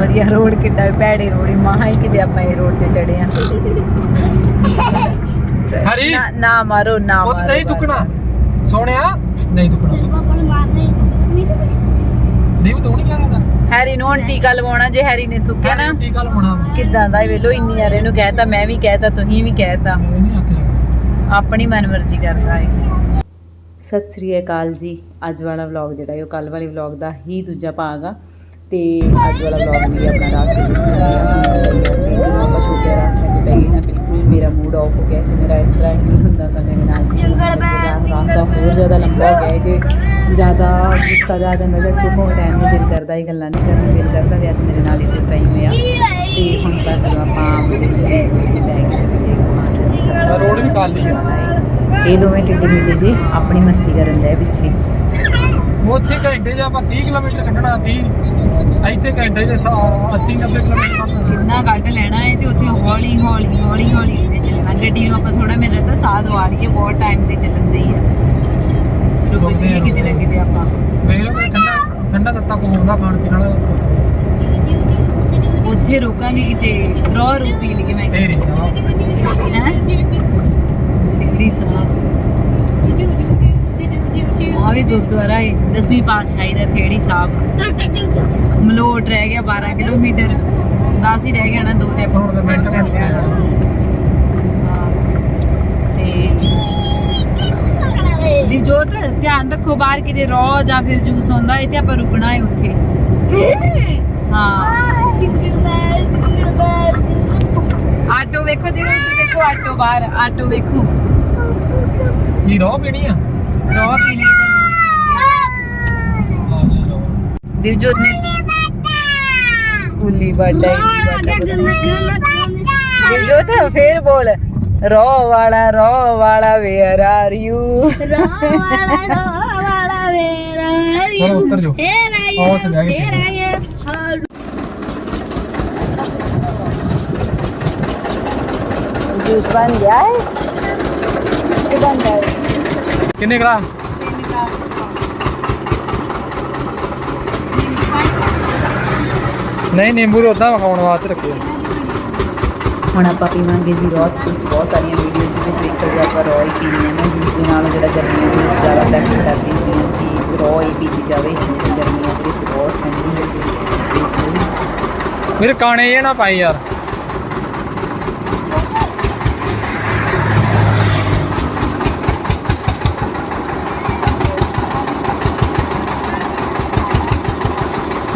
ਵਧੀਆ ਰੋਡ ਕਿੱਡਾ ਭੈੜੇ ਰੋਡ ਹੀ ਮਹਾ ਹੀ ਕਿਤੇ ਆਪਾਂ ਇਹ ਰੋਡ ਤੇ ਚੜੇ ਆ ਹਰੀ? ਨਾ- ਨਾ ਮਾਰੋ ਨਾ ਉਹ ਤਾਂ ਮਾਰੋ ਨਹੀਂ। ਤੁਕਣਾ ਸੋਹਣਿਆ? ਨਹੀਂ ਤੁਕਣਾ ਨਹੀਂ ਤੂੰ ਨਹੀਂ ਕਹਿਣਾ ਹੈਰੀ ਨੂੰ ਹੁਣ ਟੀਕਾ ਲਵਾਉਣਾ ਜੇ ਹੈਰੀ ਨੇ ਥੁੱਕਿਆ ਨਾ। ਟੀਕਾ ਲਵਾਉਣਾ। ਕਿੱਦਾਂ ਦਾ ਇਹ ਵੇਲੋ ਇੰਨੀ ਯਾਰ ਇਹਨੂੰ ਕਹਿਤਾ ਮੈਂ ਵੀ ਕਹਿਤਾ ਤੁਸੀਂ ਵੀ ਕਹਿਤਾ। ਇਹ ਨਹੀਂ ਆਪਣੀ ਮਨਮਰਜ਼ੀ ਕਰਦਾ ਹੈ ਸਤਿ ਸ੍ਰੀ ਅਕਾਲ ਜੀ। ਅੱਜ ਵਾਲਾ ਵਲੌਗ ਜਿਹੜਾ ਹੈ ਉਹ ਕੱਲ ਵਾਲੇ ਵਲੌਗ ਦਾ ਹੀ ਦੂਜਾ ਭਾਗ ਆ। ਤੇ ਅੱਜ ਵਾਲਾ ਵਲੌਗ ਵੀ ਆਪਣਾ ਰਾਸਤੇ ਵਿੱਚ ਤੇ ਜਦੋਂ ਆਪਾਂ ਛੋਟੇ ਰਾਸਤੇ ਤੇ ਪੈ ਗਏ ਨਾ ਬਿਲਕੁਲ ਮੇਰਾ ਮੂਡ ਆਫ ਹੋ ਗਿਆ ਕਿ ਮੇਰਾ ਇਸ ਤਰ੍ਹਾਂ ਹੀ ਹੁੰਦਾ ਤਾਂ ਮੇਰੇ ਨਾਲ ਰਾਸਤਾ ਹੋਰ ਜ਼ਿਆਦਾ ਲੰਬਾ ਹੋ ਗਿਆ ਹੈ ਕਿ ਜ਼ਿਆਦਾ ਗੁੱਸਾ ਜਾ ਜਾਂਦਾ ਜਾਂ ਚੁੱਪ ਹੋ ਟਾਈਮ ਨਹੀਂ ਦਿਲ ਕਰਦਾ ਇਹ ਗੱਲਾਂ ਨਹੀਂ ਕਰਨ ਦਿਲ ਕਰਦਾ ਤੇ ਅੱਜ ਮੇਰੇ ਨਾਲ ਇਸੇ ਤਰ੍ਹਾਂ ਹੀ ਹੋਇਆ। ਤੇ ਹੁਣ ਤੱਕ ਆਪਾਂ ਰੋਡ ਵੀ ਖਾਲੀ ਆ ਇਹ ਦੋਵੇਂ ਟਿੱਡੀ ਮਿੱਡੀ ਜੀ ਆਪਣੀ ਮਸਤੀ ਕਰਨ ਦੇ ਪਿੱਛੇ। ਉੱਥੇ ਘੰਟੇ 'ਚ ਆਪਾਂ 30 ਕਿਲੋਮੀਟਰ ਕੱਢਣਾ 30 ਇੱਥੇ ਘੰਟੇ 'ਚ 80 90 ਕਿਲੋਮੀਟਰ ਕਿੰਨਾ ਕੱਢ ਲੈਣਾ ਹੈ ਤੇ ਉੱਥੇ ਹੌਲੀ ਹੌਲੀ ਹੌਲੀ ਹੌਲੀ ਤੇ ਚੱਲਣਾ। ਗੱਡੀ ਨੂੰ ਆਪਾਂ ਥੋੜਾ ਮੇਰੇ ਤਾਂ ਸਾਹ ਦਵਾ ਲਈਏ ਬਹੁਤ ਟਾਈਮ ਤੇ ਚੱਲਣ ਦੀ ਆ ਰੁਕ ਰੁਕਦੇ ਜੀ। ਕਿਤੇ ਨਾ ਕਿਤੇ ਆਪਾਂ। ਕੋਈ ਠੰਡਾ ਠੰਡਾ ਦਿੱਤਾ ਕੋ ਹੁੰਦਾ ਖਾਣ ਪੀਣ ਵਾਲਾ? ਉੱਥੇ ਰੁਕਾਂਗੇ ਕਿਤੇ ਰੋ ਰੂ ਪੀ ਲਈ ਮੈਂ ਤੇਰੀ ਹੈ? ਦਿੱਲੀ ਸਾਹਿਬ ਆ ਵੀ ਗੁਰਦੁਆਰਾ ਹੈ ਦਸਵੀਂ ਪਾਤਸ਼ਾਹੀ ਦਾ ਥੇੜੀ ਸਾਹਿਬ। ਮਲੋਟ ਰਹਿ ਗਿਆ 12 ਕਿਲੋਮੀਟਰ। 10 ਹੀ ਰਹਿ ਗਿਆ ਨਾ ਦੋ ਤੇ ਆਪਾਂ ਹੁਣ ਤਾਂ ਮਿੰਟ ਮਿੰਟ ਤੇ ਆ। ਤੇ ਦਿਵਜੋਤ ਧਿਆਨ ਰੱਖੋ ਬਾਹਰ ਕਿਤੇ ਰੋ ਜਾਂ ਫਿਰ ਜੂਸ ਹੁੰਦਾ ਹੈ ਤੇ ਆਪਾਂ ਰੁਕਣਾ ਹੈ ਉੱਥੇ। ਹਾਂ। ਆਟੋ ਵੇਖੋ ਇੱਧਰ ਵੇਖੋ ਆਟੋ ਬਾਹਰ ਆਟੋ ਵੇਖੋ। ਕੀ ਰੋ ਪੀਣੀ ਆ? ਰੋ ਪੀ ਲਈ ਆ ਜੀ ਰੋ ਦਿਵਜੋਤ ਨੇ ਕੁੱਲੀ ਵੱਡਾ ਹੀ ਦਿਵਜੋਤ ਫੇਰ ਬੋਲ ਰੋ ਵਾਲਾ ਰੋ ਵਾਲਾ ਵੇਅਰ ਆਰ ਯੂ ਹੁਣ ਉੱਤਰ ਜਾਓ ਆਹ ਉੱਥੇ ਬਹਿ ਗਏ ਜੂਸ ਬਣ ਗਿਆ ਹੈ ਇਹ ਬਣ ਗਿਆ ਹੈ ਕਿੰਨੇ ਗਲਾ ਨਹੀਂ ਨਿੰਬੂ ਉਦਾਂ ਵਿਖਾਉਣ ਵਾਸਤੇ ਰੱਖੇ ਆ। ਹੁਣ ਆਪਾਂ ਪੀਵਾਂਗੇ ਜੀ ਰੋਹ ਤੁਸੀਂ ਬਹੁਤ ਸਾਰੀਆਂ ਵੀਡੀਓਜ਼ ਦੇ ਵਿੱਚ ਆਪਾਂ ਰੋਹ ਹੀ ਪੀਣੀ ਹੈ ਨਾ ਜੂਸ ਦੇ ਨਾਲ ਜਿਹੜਾ ਗਰਮੀਆਂ ਦੇ ਵਿੱਚ ਜ਼ਿਆਦਾ ਪ੍ਰੈਫਰ ਕਰਦੀ ਹੁੰਦੀਆਂ ਕਿ ਰੋਹ ਹੀ ਪੀਤੀ ਜਾਵੇ ਕਿਉਂਕਿ ਗਰਮੀਆਂ ਦੇ ਵਿੱਚ ਬਹੁਤ ਠੰਡੀ ਹੁੰਦੀ ਹੈ ਇਸ ਲਈ ਮੇਰੇ ਕਾਣੇ ਇਹ ਨਾ ਪਾਈ ਯਾਰ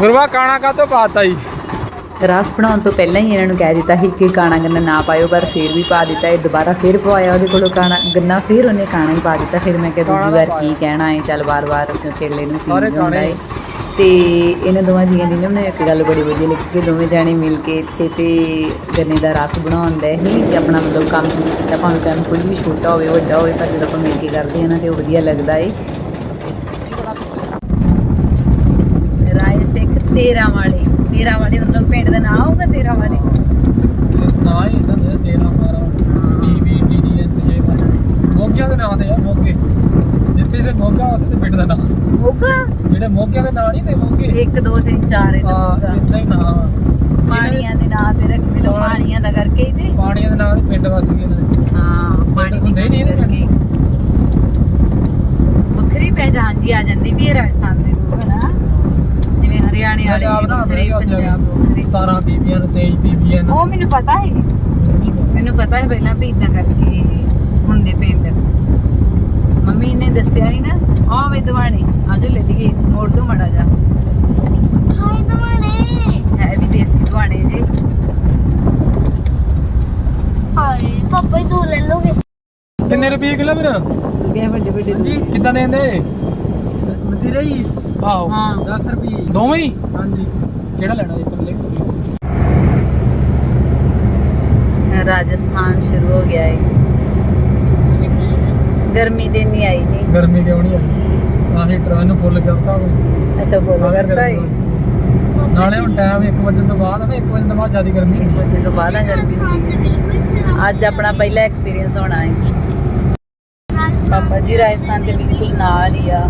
ਗੁਰਵਾ ਕਾਣਾ ਕਾ ਤੋਂ ਪਾਤਾ ਜੀ। ਰਸ ਬਣਾਉਣ ਤੋਂ ਪਹਿਲਾਂ ਹੀ ਇਹਨਾਂ ਨੂੰ ਕਹਿ ਦਿੱਤਾ ਸੀ ਕਿ ਕਾਣਾ ਗੰਨਾ ਨਾ ਪਾਇਓ ਪਰ ਫਿਰ ਵੀ ਪਾ ਦਿੱਤਾ ਇਹ ਦੁਬਾਰਾ ਫਿਰ ਪਵਾਇਆ ਉਹਦੇ ਕੋਲੋਂ ਕਾਣਾ ਗੰਨਾ ਫਿਰ ਉਹਨੇ ਕਾਣਾ ਹੀ ਪਾ ਦਿੱਤਾ। ਫਿਰ ਮੈਂ ਕਿਹਾ ਦੂਜੀ ਵਾਰ ਕੀ ਕਹਿਣਾ ਹੈ ਚੱਲ ਵਾਰ-ਵਾਰ ਕਿਉਂਕਿ ਅਗਲੇ ਨੂੰ ਪੀਣ ਹੁੰਦਾ। ਹੈ। ਤੇ ਇਹਨਾਂ ਦੋਵਾਂ ਜੀਆਂ ਦੀ ਨਾ ਮੈਨੂੰ ਇੱਕ ਗੱਲ ਬੜੀ ਵਧੀਆ ਲੱਗੀ ਕਿ ਦੋਵੇਂ ਜਾਣੇ ਮਿਲ ਕੇ ਇੱਥੇ ਤੇ ਗੰਨੇ ਦਾ ਰਸ ਬਣਾਉਂਦੇ ਹੀ ਤੇ ਆਪਣਾ ਮਤਲਬ ਕੰਮ ਸ਼ੁਰੂ ਕੀਤਾ। ਭਾਵੇਂ ਕੰਮ ਕੋਈ ਵੀ ਛੋਟਾ ਹੋਵੇ ਵੱਡਾ ਹੋਵੇ ਪਰ ਜਦੋਂ ਆਪਾਂ ਮਿਲ ਕੇ ਕਰਦੇ ਹਾਂ ਨਾ ਤੇ ਉਹ ਵਧੀਆ ਲੱਗਦਾ ਏ। ਤੇਰਾ ਵਾਲੇ ਤੇਰਾ ਵਾਲੇ ਮਤਲਬ ਪਿੰਡ ਦਾ ਨਾਮ ਹੋਊਗਾ ਤੇਰਾ ਵਾਲੇ? ਨਾ ਹੀ ਇਦਾਂ ਦੇ 13 12 B B T D N J ਮੋਗਿਆਂ ਦੇ ਨਾਂ ਤੇ ਆ ਮੋਗੇ। ਜਿੱਥੇ ਤੇ ਮੋਗਾ ਉੱਥੇ ਤੇ ਪਿੰਡ ਦਾ ਨਾਂ। ਹੋਊਗਾ ਜਿਹੜੇ ਮੋਗਿਆਂ ਦੇ ਨਾਂ ਨਹੀਂ ਤੇ ਮੋਗੇ। 1 2 3 4 ਇਹ ਹਾਂ ਤਾਂ ਇਦਾਂ ਹੀ ਨਾਂ। ਪਾਣੀਆਂ ਦੇ ਨਾਂ ਤੇ ਰੱਖੇ ਲੋ ਹਾਂ। ਪਾਣੀਆਂ ਦਾ ਕਰਕੇ ਹੀ ਤੇ। ਪਾਣੀਆਂ ਦੇ ਨਾਂ ਤੇ ਪਿੰਡ ਵਸ ਗਏ ਨੇ ਹਾਂ ਪਾਣੀ ਹੁੰਦੇ ਹੀ ਨਹੀਂ ਇਹਦੇ ਕਰਕੇ। ਵੱਖਰੀ ਪਹਿਚਾਨ ਜੀ ਆ ਜਾਂਦੀ ਵੀ ਇਹ ਰਾਜਸਥਾਨ ਦੇ ਲੋਕ ਹਨਾ। ਹਰਿਆਣੇ ਵਾਲੇ ਪੰਜਾਬ ਨਾ ਵੱਖਰੇ ਪੰਜਾਬ ਵੱਖਰੇ। 17 ਬੀਬੀਆਂ ਨੂੰ 23 ਬੀਬੀਆਂ ਨੂੰ। ਉਹ ਮੈਨੂੰ ਪਤਾ ਹੈ। ਮੈਨੂੰ ਪਤਾ ਹੈ ਪਹਿਲਾਂ ਵੀ ਇਦਾਂ ਕਰਕੇ ਹੁੰਦੇ ਪਿੰਡ। ਮੰਮੀ ਨੇ ਦੱਸਿਆ ਹੀ ਨਾ ਆ ਵੇ ਦਵਾਣੇ ਆਜੋ ਲੈ ਲਈਏ ਮੋੜ ਦੋ ਮੜਾ ਜਾ ਹੈ ਵੀ ਦੇਸੀ ਦਵਾਣੇ ਜੇ। ਪਾਪਾ ਹੀ ਦੋ ਲੈ ਲੋਗੇ ਕਿੰਨੇ ਰੁਪਏ ਕਿਲੋ ਵੀਰ? ਗਏ ਵੱਡੇ ਵੱਡੇ ਦੂਰ। ਕਿੱਦਾਂ ਦੇਂਦੇ? ਮਤੀਰਾ ਹੀ। ਆਹੋ ਹਾਂ। 10 ਰੁਪਏ ਦੋਵੇਂ ਹੀ? ਹਾਂਜੀ। ਕਿਹੜਾ ਲੈਣਾ ਜੀ? ਪੱਲੇ ਰਾਜਸਥਾਨ ਸ਼ੁਰੂ ਹੋ ਗਿਆ ਹੈ ਗਰਮੀ ਦਿਨ ਨਹੀਂ ਆਈ ਨਹੀਂ ਗਰਮੀ ਕਿਉਂ ਨਹੀਂ ਆਈ ਆਹੀ ਟ੍ਰੇਨ ਨੂੰ ਫੁੱਲ ਕਰਤਾ ਹੋਵੇ ਅੱਛਾ ਫੋਲੋ ਕਰਦਾ ਹੈ ਨਾਲੇ। ਹੁਣ ਟਾਈਮ 1 ਵਜੇ ਤੋਂ ਬਾਅਦ ਨਾ 1 ਵਜੇ ਤੋਂ ਬਾਅਦ ਜ਼ਿਆਦਾ ਗਰਮੀ ਹੁੰਦੀ ਹੈ ਤੋਂ ਬਾਅਦ ਆ ਗਰਮੀ। ਹੁੰਦੀ ਹੈ ਅੱਜ ਆਪਣਾ ਪਹਿਲਾ ਐਕਸਪੀਰੀਅੰਸ ਹੋਣਾ ਹੈ ਪਾਪਾ ਜੀ ਰਾਜਸਥਾਨ ਦੇ ਬਿਲਕੁਲ ਨਾਲ ਹੀ ਆ।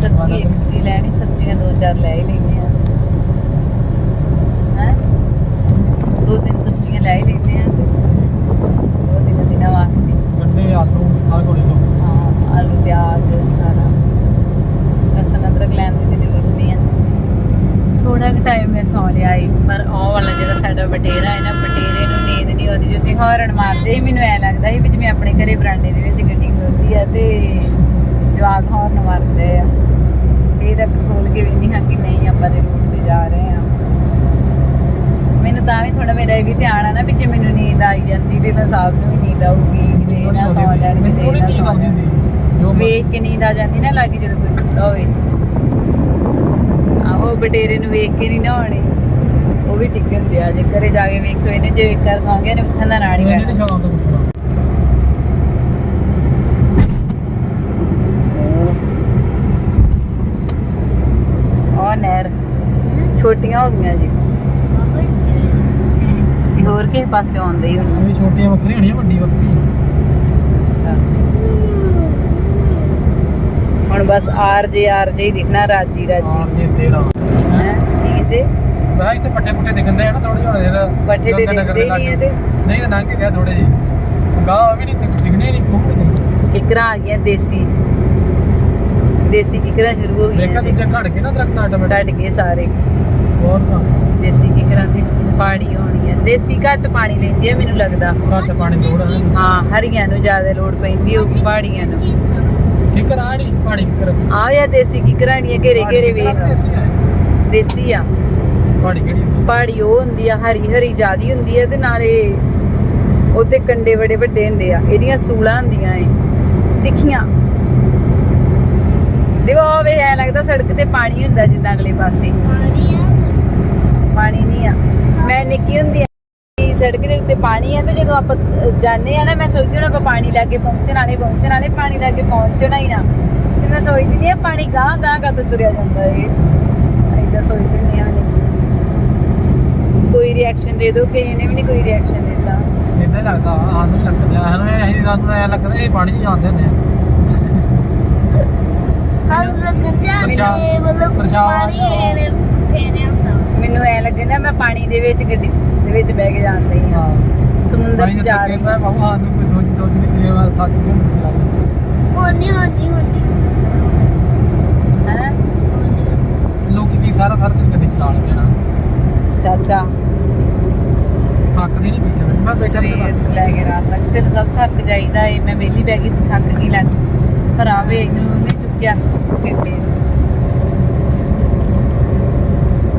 ਸਬਜ਼ੀ ਇੱਕ ਲੈਣੀ ਸਬਜ਼ੀਆਂ ਦੋ ਚਾਰ ਲੈ ਲਈ ਲਈਆਂ। ਥੋੜਾ ਕੁ ਟਾਈਮ ਮੈਂ ਸੌ ਲਿਆ ਏ ਪਰ ਉਹ ਵਾਲਾ ਜਿਹੜਾ ਸਾਡਾ ਬਟੇਰਾ ਹੈ ਨਾ ਬਟੇਰੇ ਨੂੰ ਨੀਂਦ ਨਹੀਂ ਆਉਂਦੀ ਜੁੱਤੀ ਹੌਰਨ ਮਾਰਦੇ ਹੀ ਮੈਨੂੰ ਐ ਲੱਗਦਾ ਸੀ ਵੀ ਜਿਵੇਂ ਆਪਣੇ ਘਰੇ ਬਰਾਂਡੇ ਦੇ ਵਿੱਚ ਗੱਡੀ ਖਲੋਤੀ ਆ ਤੇ ਜਵਾਗ ਹੌਰਨ ਮਾਰਦੇ ਆ। ਇਹ ਰੱਖ ਖੋਲ ਕੇ ਵੀ ਨਹੀਂ ਹਾਂ ਕਿ ਨਹੀਂ ਆਪਾਂ ਦੇ ਰੂਟ ਤੇ ਜਾ ਰਹੇ ਆ। ਮੈਨੂੰ ਤਾਂ ਵੀ ਥੋੜਾ ਮੇਰਾ ਇਹ ਵੀ ਧਿਆਨ ਆ ਨਾ ਵੀ ਜੇ ਮੈਨੂੰ ਨੀਂਦ ਆਈ ਜਾਂਦੀ ਤੇ ਮੈਂ ਸਾਹਿਬ ਨੂੰ ਵੀ ਨੀਂਦ ਆਊਗੀ ਤੇ ਨਾ ਸੌ ਲੈਣ ਤੇ ਨਾ ਸੌ ਵੇਖ ਕੇ ਨੀਂਦ ਆ ਜਾਂਦੀ ਨਾ ਲੱਗ ਜਦੋਂ ਕੋਈ ਸੁੱਤਾ ਹੋਵੇ। ਬਟੇਰੇ ਨੂੰ ਵੇਖ ਕੇ ਨਹੀਂ ਨਾ ਆਉਣੀ ਉਹ ਵੀ ਟਿਕਣ ਦਿਆ। ਜੇ ਘਰੇ ਜਾ ਕੇ ਵੇਖੋ ਇਹਨੇ ਜੇ ਇੱਕ ਵਾਰ ਸੌਂ ਗਿਆ ਨੇ ਉੱਠਣ ਦਾ ਹੀ ਨਹੀਂ ਉੱਠਣਾ। ਉਹ ਨਹਿਰ। ਛੋਟੀਆਂ ਹੋ ਗਈਆਂ ਜੀ। ਤੇ ਹੋਰ ਕਿਸੇ ਪਾਸੇ ਆਉਂਦੇ ਹੀ ਹੁਣ। ਇਹ ਛੋਟੀਆਂ ਬੱਕਰੀਆਂ ਹੋਣੀਆਂ ਵੱਡੀ ਬੱਕਰੀ ਹੁਣ ਬਸ ਆਰ ਜੇ ਆਰ ਜੇ ਹੀ ਦਿਖਣਾ ਰਾਜੀ ਆਰ ਰਾਜੀ ਜੇ ਤੇਰਾ ਹੈ ਠੀਕ ਤੇ ਮੈਂ ਇੱਥੇ ਪੱਟੇ ਪੁੱਟੇ ਦਿਖਦੇ ਆ ਨਾ ਥੋੜੇ ਜਿਹੇ ਜਿਹੜਾ ਪੱਠੇ ਤੇ ਦਿਖਦੇ ਹੀ ਨਹੀਂ ਇਹਦੇ। ਨਹੀਂ ਤਾਂ ਲੰਘ ਕੇ ਗਿਆ ਥੋੜੇ ਜਿਹੇ। ਗਾਂ ਵੀ ਨਹੀਂ ਦਿਖ- ਦਿਖਣੇ ਨਹੀਂ ਕੋਈ ਨਹੀਂ ਕਿਕਰਾਂ ਆ ਗਈਆਂ ਦੇਸੀ। ਦੇਸੀ ਕਿਕਰਾਂ ਸ਼ੁਰੂ ਹੋ ਦੇਖਾ ਗਈਆਂ ਜੀ ਦੂਜੇ ਘੜ ਕੇ ਨਾ ਦਰਖਤ ਆਟੋਮੈਟਿਕ। ਡਟ ਗਏ ਸਾਰੇ। ਹੋਰ ਤਾਂ ਦੇਸੀ ਕਿਕਰਾਂ ਦੀ ਪਾਣੀ ਹੋਣੀ ਹੈ ਦੇਸੀ ਘੱਟ ਪਾਣੀ ਲੈਂਦੀ ਹੈ ਮੈਨੂੰ ਲੱਗਦਾ। ਘੱਟ ਪਾਣੀ ਲੋੜ ਹੈ ਹਾਂ ਹਰੀਆਂ ਨੂੰ ਜ਼ਿਆਦਾ ਲੋੜ ਪੈਂਦੀ ਉਹ ਪਹਾੜੀਆਂ ਨੂੰ। ਕਿਕਰ ਆ ਨਹੀਂ ਪਾਣੀ ਕਿਕਰ ਆ ਯਾ ਦੇਸੀ ਕਿਕਰਾਂ ਨਹੀਂ ਘੇਰੇ ਘੇਰੇ ਵੇਖ। ਦੇਸੀ ਆ। ਪਾਣੀ ਕਿਹੜੀ ਹੁੰਦੀ ਪਹਾੜੀ ਉਹ ਹੁੰਦੀ ਆ ਹਰੀ ਹਰੀ ਜਿਆਦੀ ਹੁੰਦੀ ਹੈ ਤੇ ਨਾਲੇ ਉਹਦੇ ਕੰਡੇ ਬੜੇ ਵੱਡੇ ਹੁੰਦੇ ਆ। ਇਹਦੀਆਂ ਸੂਲਾਂ ਹੁੰਦੀਆਂ ਏ ਤਿੱਖੀਆਂ। ਦੇਖੋ ਉਹ ਵੇ ਐ ਲੱਗਦਾ ਸੜਕ ਤੇ ਪਾਣੀ ਹੁੰਦਾ ਜਿੱਦਾਂ ਅਗਲੇ ਪਾਸੇ। ਪਾਣੀ ਆ। ਪਾਣੀ ਨਹੀਂ ਆ। ਮੈਂ ਨਿੱਕੀ ਹੁੰਦੀ ਆ ਸੜਕ ਦੇ ਉੱਤੇ ਪਾਣੀ ਆ ਤੇ ਜਦੋਂ ਆਪਾਂ ਜਾਂਦੇ ਆ ਨਾ ਮੈਂ ਸੋਚਦੀ ਹਾਂ ਆਪਾਂ ਪਾਣੀ ਲਾਗੇ ਪਹੁੰਚਣ ਵਾਲੇ ਪਹੁੰਚਣ ਵਾਲੇ ਪਾਣੀ ਲਾਗੇ ਪਹੁੰਚਣਾ ਹੀ ਨਾ। ਤੇ ਮੈਂ ਸੋਚਦੀ ਨਹੀਂ ਪਾਣੀ ਗਾਂ ਗਾਂ ਕਦੋਂ ਤੁਰਿਆ ਜਾਂਦਾ ਏ। ਐਦਾਂ ਸੋਚਦੀ ਨਹੀਂ ਆ। ਕੋਈ ਰਿਐਕਸ਼ਨ ਦੇ ਦਿਓ ਕਿਸੇ ਨੇ ਵੀ ਨਹੀਂ ਕੋਈ ਰਿਐਕਸ਼ਨ ਦਿੱਤਾ। ਇਦਾਂ ਲੱਗਦਾ ਸਾਨੂੰ ਲੱਗਦਾ। ਸਾਨੂੰ ਇਹ ਅਸੀਂ ਸਾਨੂੰ ਐ ਲੱਗਦਾ ਇਹ ਪਾਣੀ 'ਚ ਜਾਂਦੇ ਹੁੰਦੇ ਆ। ਹਰ ਲੱਗਣ ਪ੍ਰਸ਼ਾਦ- ਜਾਂਦੇ ਮਤਲਬ ਪ੍ਰਸ਼ਾਦ ਪਾਣੀ ਇਹਨੇ ਫੇਰਿਆ ਹੁੰਦਾ। ਮੈਨੂੰ ਐ ਲੱਗਦਾ ਮੈਂ ਪਾਣੀ ਦੇ ਵਿੱਚ ਗੱਡੀ ਦੇ ਵਿੱਚ ਬਹਿ ਕੇ ਜਾਂਦੀ ਹਾਂ ਸਮੁੰਦਰ 'ਚ ਜਾ ਰਹੀ ਮੈਂ ਬਾਬਾ ਸਾਨੂੰ ਕੋਈ ਸੋਚ ਸੋਚ ਨਹੀਂ ਕਿ ਮੈਂ ਥੱਕ ਗਿਆ ਮੈਨੂੰ ਲੱਗਦਾ ਹੋਣੀ ਹੋਣੀ ਹੋਣੀ। ਹੈ? ਲੋਕੀ ਕੀ ਸਾਰਾ ਸਾਰਾ ਦਿਨ ਗੱਡੀ ਚਲਾ ਲੈਂਦੇ ਨਾ। ਚਾਚਾ। ਥੱਕਦੇ ਨਹੀਂ ਬੈਠੇ ਮੈਂ ਬੈਠਾ ਸਵੇਰ ਤੋਂ ਲੈ ਕੇ ਰਾਤ ਤੱਕ। ਚਲੋ ਸਭ ਥੱਕ ਜਾਈਦਾ ਏ। ਮੈਂ ਵਿਹਲੀ ਬਹਿ ਗਈ ਥੱਕ ਗਈ ਲੱਗ ਪਰ ਆਵੇ ਇਹਨੂੰ ਉਹਨੇ ਚੁੱਕਿਆ। ਕਿੱਡੇ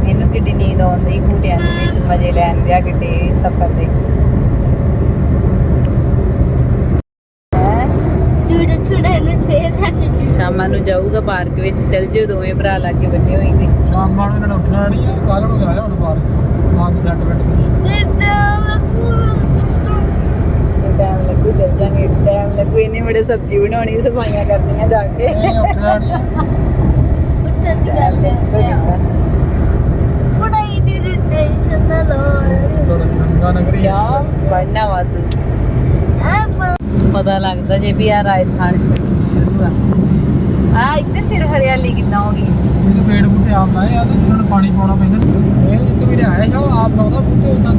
ਇਹਨੂੰ ਕਿੱਡੀ ਨੀਂਦ ਆਉਂਦੀ ਬੂਟਿਆਂ ਦੇ ਵਿੱਚ ਮਜ਼ੇ ਲੈਣ ਦਿਆ ਕਿੱਡੇ ਸਫ਼ਰ ਦੇ। ਸ਼ਾਮਾਂ ਨੂੰ ਜਾਊਗਾ ਪਾਰਕ ਵਿੱਚ ਚੱਲ ਜਿਓ ਦੋਵੇਂ ਭਰਾ ਲੱਗ ਕੇ ਬੰਨੇ ਹੋਏ ਨੇ ਸ਼ਾਮ ਨੂੰ ਇਹਨਾਂ ਉੱਠਣਾ ਨਹੀਂ ਕੱਲ ਨੂੰ ਗਿਆ ਹੁਣ ਮਾਂ ਦੀ। ਸੈੱਟ ਬੈਠ ਟਾਈਮ ਲੱਗੂ ਚੱਲ ਜਾਂਗੇ। ਟਾਈਮ ਲੱਗੂ ਇਹਨੇ ਬੜੇ ਸਬਜ਼ੀ ਬਣਾਉਣੀ ਸਫਾਈਆਂ ਕਰਨੀਆਂ ਜਾ ਕੇ। ਇਹ ਉੱਠਣਾ ਨਹੀਂ ਉੱਠਣ ਦੀ ਗੱਲ ਹੈ ਕਿਆ ਪੜਨਾ ਵਾਦੂ ਐ ਪਤਾ ਲੱਗਦਾ ਜੇ ਵੀ ਆ ਰਾਜਸਥਾਨ ਸ਼ੁਰੂ ਆ। ਆ ਇੱਧਰ ਫਿਰ ਹਰਿਆਲੀ ਕਿੱਦਾਂ ਹੋ ਗਈ? ਇਹਨੂੰ ਪੇੜ ਬੂਟੇ ਆਪ ਲਾਏ ਆ ਤੇ ਉਹਨਾਂ ਨੂੰ ਪਾਣੀ ਪਾਉਣਾ ਪੈਂਦਾ। ਇਹ ਇੱਕ ਵੀ ਆਇਆ ਜੋ ਆਪ ਲਾਉਂਦਾ ਬੂਟੇ ਉਦਾਂ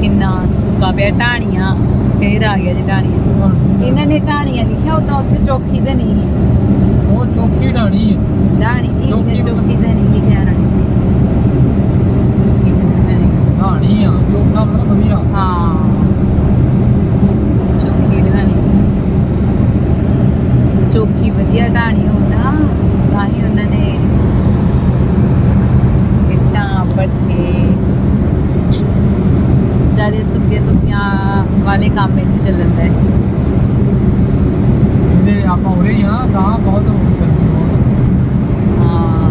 ਕਿੰਨਾ ਸੁੱਕਾ ਪਿਆ ਢਾਣੀਆਂ। ਫੇਰ ਆ ਗਿਆ ਜੀ ਢਾਣੀਆਂ। ਇਹਨਾਂ ਨੇ ਢਾਣੀਆਂ ਲਿਖਿਆ ਉਦਾਂ ਉੱਥੇ ਚੌਕੀ ਤੇ ਨਹੀਂ ਉਹ ਚੌਕੀ ਢਾਣੀ ਹੈ। ਢਾਣੀ ਨਹੀਂ ਚੌਕੀ ਤੇ ਨਹੀਂ ਲਿਖਿਆ ਨਾ ਢਾਣੀ ਆ ਚੌਕਾ ਮਤਲਬ ਵਧੀਆ। ਹਾਂ। ਚੌਕੀ ਢਾਣੀ। ਚੌਕੀ ਵਧੀਆ ਢਾਣੀ ਹੁੰਦਾ ਤਾਂ ਹੀ ਉਹਨਾਂ ਨੇ ਇੱਟਾਂ ਪੱਠੇ ਜ਼ਿਆਦਾ ਸੁੱਕੇ ਸੁੱਕੀਆਂ ਵਾਲੇ ਕੰਮ ਇੱਥੇ ਚੱਲਦਾ ਹੈ। ਇਹਦੇ ਆਪਾਂ ਹੀ ਆ ਗਾਂ ਬਹੁਤ ਗਰਮੀ ਬਹੁਤ ਹਾਂ।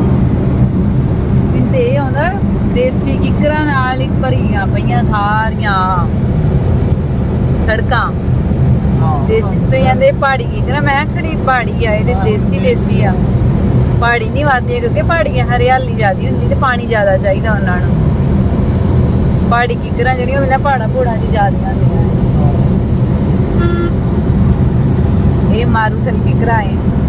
ਮੈਨੂੰ ਤੇ ਇਹ ਆਉਂਦਾ ਦੇਸੀ ਕਿਕਰਾਂ ਨਾਲ ਹੀ ਭਰੀਆਂ ਪਈਆਂ ਸਾਰੀਆਂ ਸੜਕਾਂ। ਹਾਂ ਦੇਸੀ ਤੇ ਜਾਂਦੇ ਪਹਾੜੀ ਕਿਕਰਾਂ ਮੈਂ ਖੜੀ ਪਹਾੜੀ ਆ ਇਹਦੇ ਦੇਸੀ ਦੇਸੀ ਆ। ਪਹਾੜੀ ਨਹੀਂ ਵਾਦੀਆਂ ਕਿਉਂਕਿ ਪਹਾੜੀਆਂ ਹਰਿਆਲੀ ਜ਼ਿਆਦੀ ਹੁੰਦੀ ਤੇ ਪਾਣੀ ਜ਼ਿਆਦਾ ਚਾਹੀਦਾ ਉਹਨਾਂ ਨੂੰ। ਪਹਾੜੀ ਕਿਕਰਾਂ ਜਿਹੜੀਆਂ ਉਹਨਾਂ ਪਹਾੜਾਂ ਪਹਾੜਾਂ 'ਚ ਜ਼ਿਆਦੀਆਂ ਹੁੰਦੀਆਂ। ਇਹ ਮਾਰੂ ਥਲ ਕਿਕਰਾਂ ਹੈ